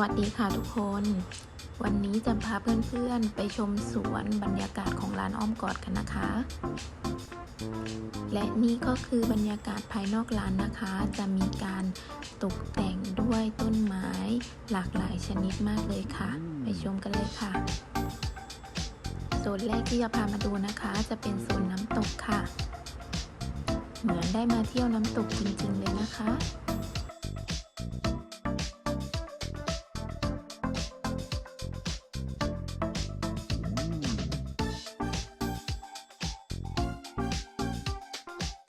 วัสดีค่ะทุกคน วันนี้จะพาเพื่อนๆไปชมสวนบรรยากาศของร้านอ้อมกอดกันนะคะ และนี่ก็คือบรรยากาศภายนอกร้านนะคะ จะมีการตกแต่งด้วยต้นไม้หลากหลายชนิดมากเลยค่ะ ไปชมกันเลยค่ะโซนแรกที่จะพามาดูนะคะ จะเป็นโซนน้ำตกค่ะ เหมือนได้มาเที่ยวน้ำตกจริงๆเลยนะคะ จ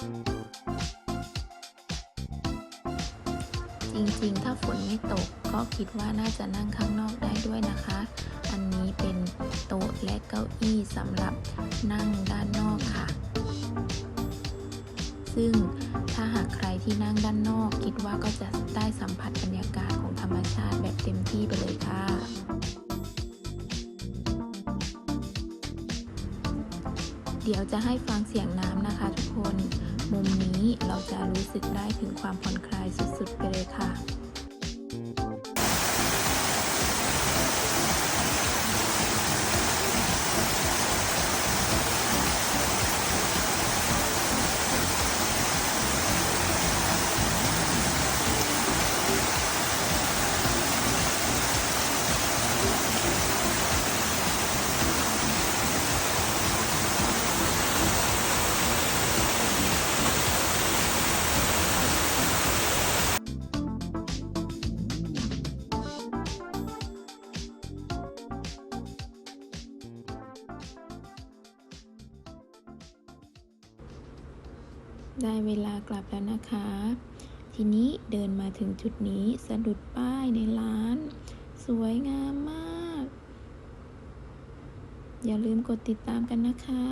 ริงๆ ถ้าฝนไม่ตกก็คิดว่าน่าจะนั่งข้างนอกได้ด้วยนะคะ อันนี้เป็นโต๊ะและเก้าอี้สำหรับนั่งด้านนอกค่ะ ซึ่งถ้าหากใครที่นั่งด้านนอก คิดว่าก็จะได้สัมผัสบรรยากาศของธรรมชาติแบบเต็มที่ไปเลย เดี๋ยวจะให้ฟังเสียงน้ำนะคะทุกคน มุมนี้เราจะรู้สึกได้ถึงความผ่อนคลายสุดๆไปเลยค่ะ ได้เวลากลับแล้วนะคะ ทีนี้เดินมาถึงจุดนี้สะดุดป้ายในร้าน สวยงามมาก อย่าลืมกดติดตามกันนะคะ